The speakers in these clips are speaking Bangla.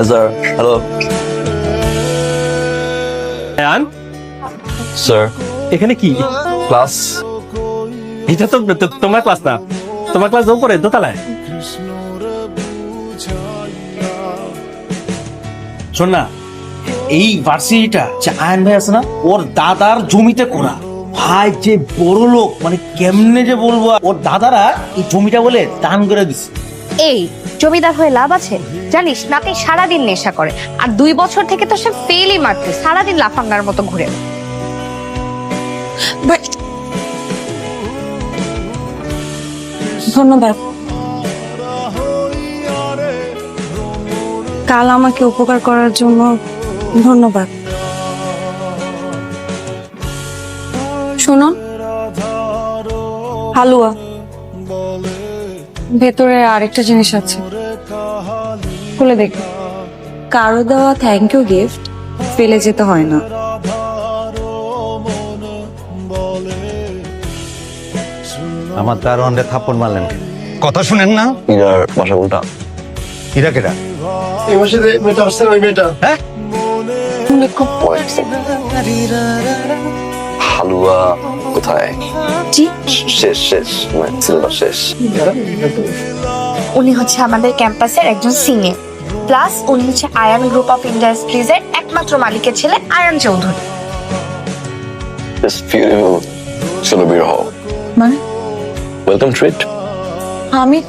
স্যার হ্যালো আয়ান স্যার এখানে কি? ক্লাস এটা তো তো- তোমার ক্লাস না। তোমার ক্লাস উপরে দোতলায়। শোন না এই ভার্সিটিটা যে আয়ন ভাই আছে না ওর দাদার জমিতে করা ভাই যে বড় লোক মানে কেমনে যে বলব ওর দাদারা এই জমিটা বলে দান করে দিছে। এই জমিদার হয়ে লাভ আছে? জানিস, নাতি সারাদিন নেশা করে। আর দুই বছর থেকে তো সে ফেলই মারতে সারাদিন লাফাঙ্গার মতো ঘুরে। ধন্যবাদ। কাল আমাকে উপকার করার জন্য ধন্যবাদ। শুনুন। হালুয়া। ভেতরে আরেকটা জিনিস আছে। খুলে দেখি। কারও দেওয়া থ্যাংক ইউ গিফট ফেলে যেতে হয় না। আমার দারোয়ানরে থাপ্পড় মারলেন কথা শুনেন না। ইরার বাসা কোনটা ইরা কেটা এই মাসে যে মেয়েটা আসছে ওই মেয়েটা? হ্যাঁ? হালুয়া কোথায়? জি। শেষ শেষ মানে সিলেবাস শেষ। উনি হচ্ছে আমাদের ক্যাম্পাসের একজন সিনিয়র প্লাস উনি হচ্ছে আয়ন গ্রুপ অফ ইন্ডাস্ট্রিজের একমাত্র মালিকের ছেলে আয়ন চৌধুরী। চলো বের হও। মানে? ওয়েলকাম ট্রিট আমি?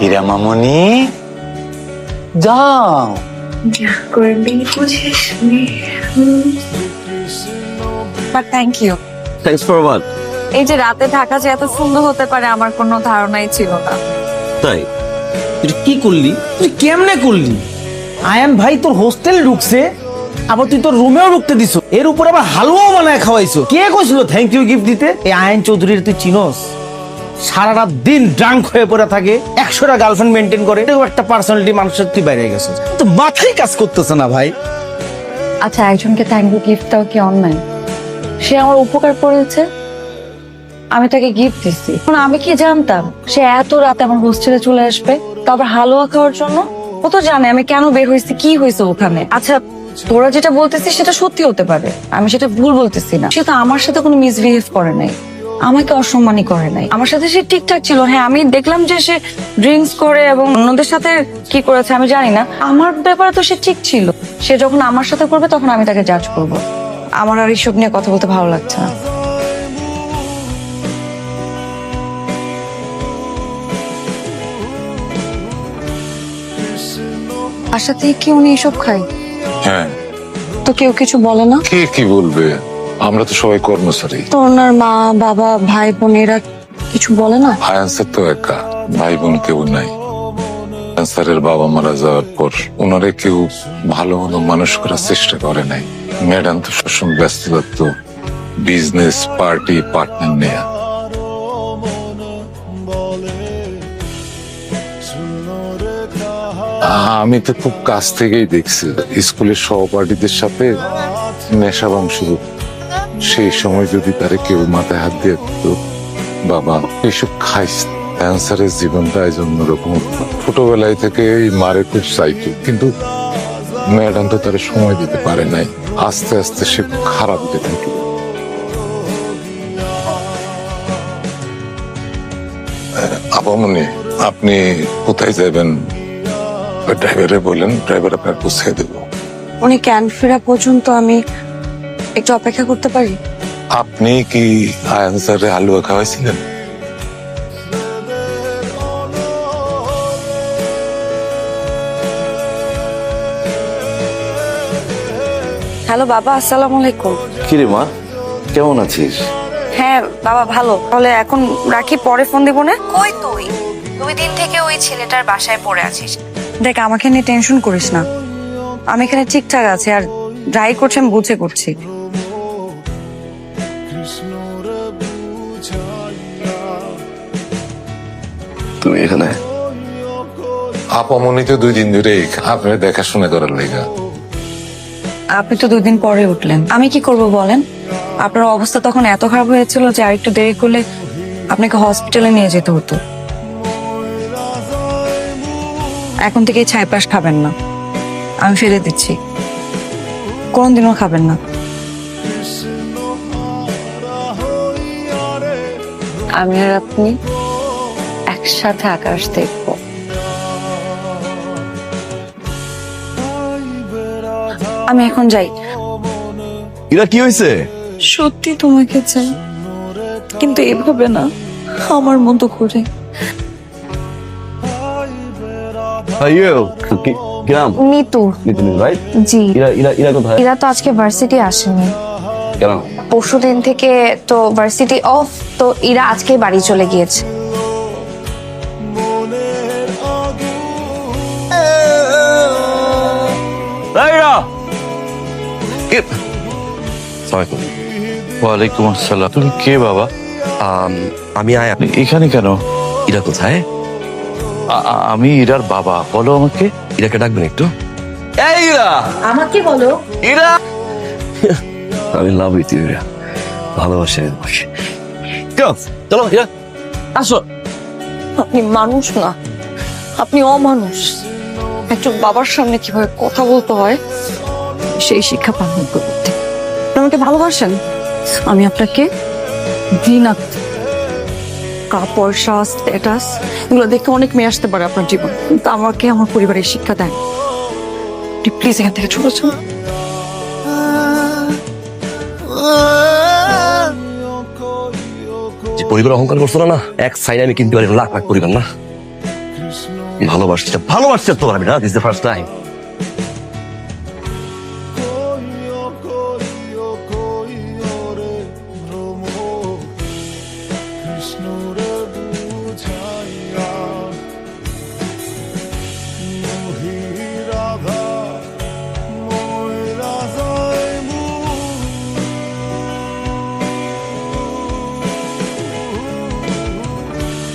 হীরা মামনি। যাও। But thank you thanks for what এই যে রাতে ঢাকা যে এত সুন্দর হতে পারে আমার কোনো ধারণাই ছিল না। তাই? তুই কি করলি? তুই কেমনে করলি? আয়ান ভাই তোর হোস্টেল ঢুকছে আবার তুই তোর রুমেও ঢুকতে দিছ। এর উপর আবার হালুয়াও বানায় খাওয়াইছো। কে কইছিল থ্যাংক ইউ গিফট দিতে? এই আয়ান চৌধুরীর তুই চিনস? সারা রাত দিন ড্রাঙ্ক হয়ে পড়ে থাকে একশোটা গার্লফ্রেন্ড মেনটেন করে এরকম একটা পার্সোনালিটি মানুষের তুই বাইরে গেছে তো মাথায় কাজ করতেছে না ভাই। আচ্ছা একজনকে থ্যাংক ইউ গিফট দাও কি অন্যায়? সে আমার উপকার করেছে। আমি তাকে গিফট দিচ্ছি আমি কি জানতাম? সে এত রাতে আমার হোস্টেলে চলে আসবে। তারপর হালুয়া খাওয়ার জন্য? ও তো জানে আমি কেন বের হয়েছি, কি হয়েছে ওখানে। আচ্ছা তোরা যেটা বলতেছিস সেটা সত্যি হতে পারে। আমি সেটা ভুল বলতেছি না। সে তো আমার সাথে কোনো মিসবিহেভ করে নাই। আমাকে অসম্মানই করে নাই। আমার সাথে সে ঠিকঠাক ছিল। হ্যাঁ আমি দেখলাম যে সে ড্রিঙ্কস করে এবং অন্যদের সাথে কি করেছে, আমি জানি না। আমার ব্যাপারে তো সে ঠিক ছিল। সে যখন আমার সাথে করবে, তখন আমি তাকে জাজ করব। আমার আর এইসব নিয়ে কথা বলতে ভালো লাগছে না। বাসা থেকে কি উনি এসব খায়? হ্যাঁ। তো কেউ কিছু বলে না? কে কি বলবে? আমরা তো সবাই কর্মচারী। তো ওনার মা বাবা ভাই বোনেরা কিছু বলে না? ফায়ান্সের তো একা। ভাই বোন কেউ নাই। ক্যান্সারের বাবা মারা যাওয়ার পর ওনারে কেউ ভালো মতো মানুষ করার চেষ্টা করে নাই। ম্যাডাম তো সবসময় ব্যস্ত থাকত বিজনেস পার্টি পার্টনার নেয়া। আমি তো খুব কাছ থেকেই দেখছি। স্কুলের সহপাঠীদের সাথে নেশা বাং শুরু। সেই সময় যদি তারে কেউ মাথায় হাত দিয়ে দিত বাবা, এসব খাইস। ক্যান্সারের জীবনটা এই জন্য রকম ছোটবেলায় থেকে এই মারে খুব চাইতো কিন্তু ম্যাডাম তো তার সময় দিতে পারে নাই। আস্তে আস্তে সে খারাপ হতে থাকে আপামনি আপনি কোথায় যাবেন? ড্রাইভারে বলেন ড্রাইভার আপনার পৌঁছে দেবো। উনি ক্যান ফেরা পর্যন্ত আমি একটু অপেক্ষা করতে পারি? আপনি কি আয়ানসারে হালুয়া খাওয়াইছিলেন? হ্যালো বাবা আসসালামু আলাইকুম। কিরে মা কেমন আছিস? হ্যাঁ বাবা ভালো। তাহলে এখন রাখি পরে ফোন দিব না? কই তুই? দুই দিন থেকে ওই ছেলেটার বাসায় পড়ে আছিস। দেখ আমাকে নিয়ে টেনশন করিস না। আমি এখানে ঠিকঠাক আছি আর যাই করছি আমি বুঝে করছি। তুমি এখানে? আপামনি তো দুই দিন ধরে আপনার দেখাশোনা করার লেগা। আপনি তো দুদিন পরে উঠলেন। আমি কি করব বলেন? আপনার অবস্থা তখন এত খারাপ হয়েছিল যে আরেকটু দেরি করলে আপনাকে হসপিটালে নিয়ে যেতে হতো। এখন থেকে ছাইপাশ খাবেন না। আমি ফেলে দিচ্ছি। কোনদিনও খাবেন না। আমি আর আপনি একসাথে আকাশ দেখব। আমি এখন যাই। ইরা কি হয়েছে? সত্যি তোমাকে চাই কিন্তু এভাবে না আমার মতো করে। নিতু রাইট জি। ইরা ইরা ইরা কোথায়? এরা তো আজকে ভার্সিটি আসেনি। কেন? পরশু দিন থেকে তো ভার্সিটি অফ তো ইরা আজকে বাড়ি চলে গিয়েছে। ওয়ালাইকুম আসসালাম। তুমি কে বাবা? আমি আয়া। এখানে কেন? ইরা কোথায়? আমি ইরার বাবা। বলো আমাকে। ইরাকে ডাকবেন একটু। এই ইরা! আমাকে বলো। ইরা! আমি লাভ ইউ ইরা। ভালোবাসে তোমাকে চলো ইরা। আসো। আপনি মানুষ না। আপনি অমানুষ। একজন বাবার সামনে কীভাবে কথা বলতে হয়? সেই শিক্ষা পালন করতে আমাকে ভালোবাসেন? আমি আপনাকে ঘৃণা পয়সা স্ট্যাটাস এগুলো দেখে অনেক মেয়ে আসতে পারে আপনার জীবন, কিন্তু আমাকে আমার পরিবারের শিক্ষা দেয় প্লিজ এখান থেকে চলে যান। যে পরিবার অহংকার করছ না না, এক সাইডে আমি কিনতে পারি লাখ লাখ পরিবার, না? ভালোবাসছি ভালোবাসছি তো আমি না this the first time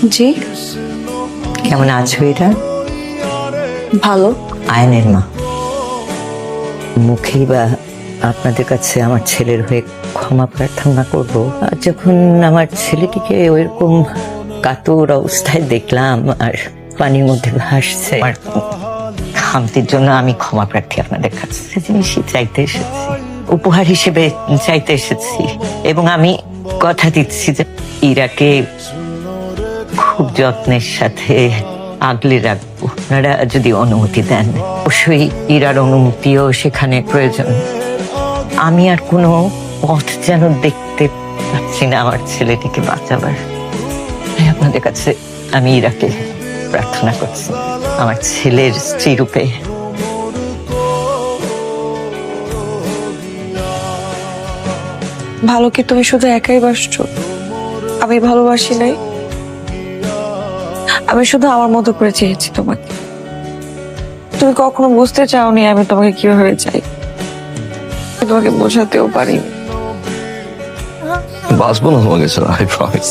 ji. কেমন আছো এটা? ভালো। আয়নের মা। মুখেই বা আপনাদের কাছে আমার ছেলের হয়ে ক্ষমা প্রার্থনা করব। আর যখন আমার ছেলেটিকে ওইরকম কাতর অবস্থায় দেখলাম আর পানির মধ্যে ভাসছে আমার খামতির জন্য আমি ক্ষমা প্রার্থী আপনাদের কাছে। জিনিসই চাইতে এসেছি উপহার হিসেবে চাইতে এসেছি। এবং আমি কথা দিচ্ছি যে ইরাকে খুব যত্নের সাথে আগলে রাখব। আপনারা যদি অনুমতি দেন, অবশ্যই ইরার অনুমতিও সেখানে প্রয়োজন। আমি আর কোনো পথ যেন দেখতে পাচ্ছি না আমার ছেলেটিকে বাঁচাবার। আপনাদের কাছে আমি ইরাকে প্রার্থনা করছি। আমার ছেলের স্ত্রী রূপে। ভালো কি তুমি শুধু একাই বাসছো? আমি ভালোবাসি নাই। আমি শুধু আমার মতো করে চেয়েছি তোমাকে। তুমি কখনো বুঝতে চাওনি আমি তোমাকে কীভাবে চাই। তোমাকে বোঝাতেও পারিনি। বাঁচবো না তোমাকে ছাড়া আই প্রমিস